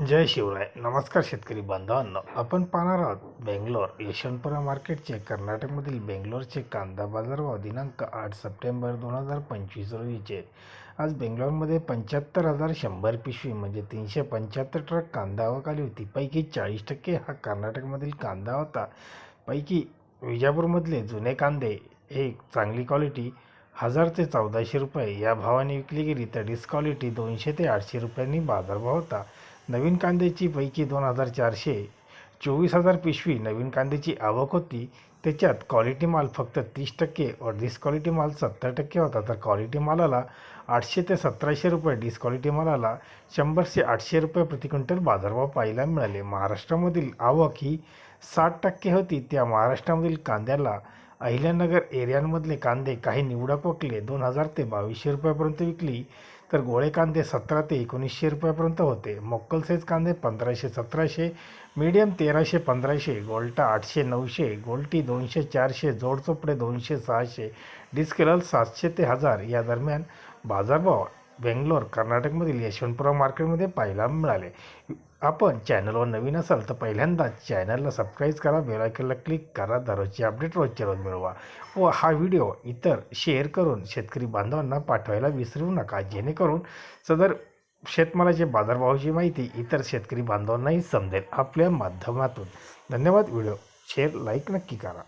जय शिवराय. नमस्कार शेतकरी बांधवांनो. आपण पाहणार आहोत बेंगलोर यशवंतपुरा मार्केटचे कर्नाटकमधील बेंगलोरचे कांदा बाजारभाव दिनांक आठ सप्टेंबर दोन हजार पंचवीस रोजीचे. आज बेंगलोरमध्ये पंच्याहत्तर हजार शंभर पिशवी म्हणजे तीनशे पंच्याहत्तर ट्रक कांदा आवक आली होती. पैकी चाळीस टक्के हा कर्नाटकमधील कांदा होता. पैकी विजापूरमधले जुने कांदे एक चांगली क्वालिटी हजार ते चौदाशे रुपये. या भावाने विकली गेली तर डिस्क्वालिटी दोनशे ते आठशे रुपयांनी बाजारभाव होता. नवीन कांद्याची पैकी दोन हजार चारशे चोवीस हजार पिशवी नवीन कांद्याची आवक होती त्याच्यात क्वालिटी माल फक्त तीस टक्के व डिस्क्वालिटी माल सत्तर टक्के होता. तर क्वालिटी मालाला आठशे ते सतराशे रुपये डिस्क्वालिटी मालाला शंभर ते आठशे रुपये प्रति क्विंटल बाजारभाव पाहायला मिळाले. महाराष्ट्रामधील आवक ही साठ टक्के होती. त्या महाराष्ट्रामधील कांद्याला अहिल्यानगर एरियांमधले कांदे काही निवडक पकले दोन हजार ते बावीसशे रुपयापर्यंत विकली. तर गोळे कांदे सतरा ते एकोणीसशे रुपयापर्यंत होते. मोक्कल साईज कांदे पंधराशे सतराशे मीडियम तेराशे पंधराशे गोल्टा आठशे नऊशे गोल्टी दोनशे चारशे जोडचोपडे दोनशे सहाशे डिस्केलल सातशे ते हजार या दरम्यान बाजारभाव बेंगलोर कर्नाटकमधील यशवंतपुरा मार्केटमध्ये पाहायला मिळाले. आपण चॅनलवर नवीन असाल तर पहिल्यांदाच चॅनलला सबस्क्राईब करा बेलायकनला क्लिक करा दररोजचे अपडेट रोजच्या रोज मिळवा व हा व्हिडिओ इतर शेअर करून शेतकरी बांधवांना पाठवायला विसरू नका जेणेकरून सदर शेतमालाचे बाजारभावाची माहिती इतर शेतकरी बांधवांनाही समजेल आपल्या माध्यमातून. धन्यवाद व्हिडिओ शेअर लाईक नक्की करा।